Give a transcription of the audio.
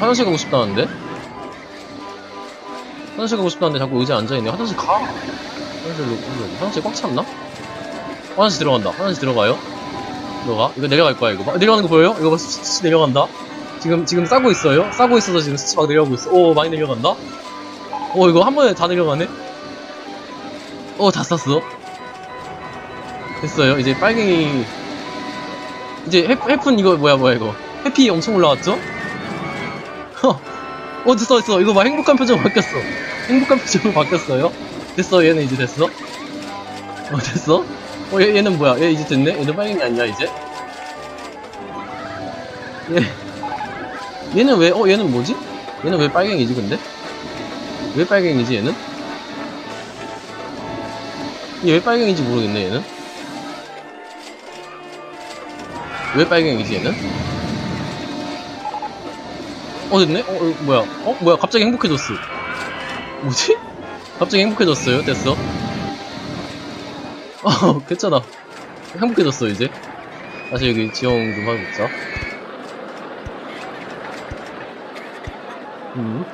화장실 가고 싶다는데? 화장실 가고 싶다는데 자꾸 의자에 앉아있네. 화장실 가! 화장실로, 로 화장실 꽉 찼나? 화장실 들어간다. 화장실 들어가요? 들어가? 이거 내려갈 거야, 이거. 봐. 내려가는 거 보여요? 이거 봐, 수치, 수치 내려간다. 지금, 지금 싸고 있어요? 싸고 있어서 지금 수치 막 내려가고 있어. 오, 많이 내려간다? 오, 이거 한 번에 다 내려가네? 오, 다 쌌어. 됐어요. 이제 빨갱이. 이제 해, 해픈 이거 뭐야, 뭐야, 이거. 해피 엄청 올라왔죠? 어, 됐어, 됐어. 이거 봐. 행복한 표정 바뀌었어. 행복한 표정으로 바뀌었어요. 됐어, 얘는 이제 됐어. 어, 됐어? 어, 얘, 얘는 뭐야? 얘 이제 됐네? 얘는 빨갱이 아니야, 이제? 얘, 얘는 왜, 어, 얘는 뭐지? 얘는 왜 빨갱이지, 근데? 왜 빨갱이지, 얘는? 얘 왜 빨갱이인지 모르겠네, 얘는? 왜 빨갱이지, 얘는? 어, 됐네? 어, 어, 뭐야? 어, 뭐야? 갑자기 행복해졌어. 뭐지? 갑자기 행복해졌어요? 됐어. 어, 괜찮아. 행복해졌어, 이제. 다시 여기 지형 좀 해보자. 음.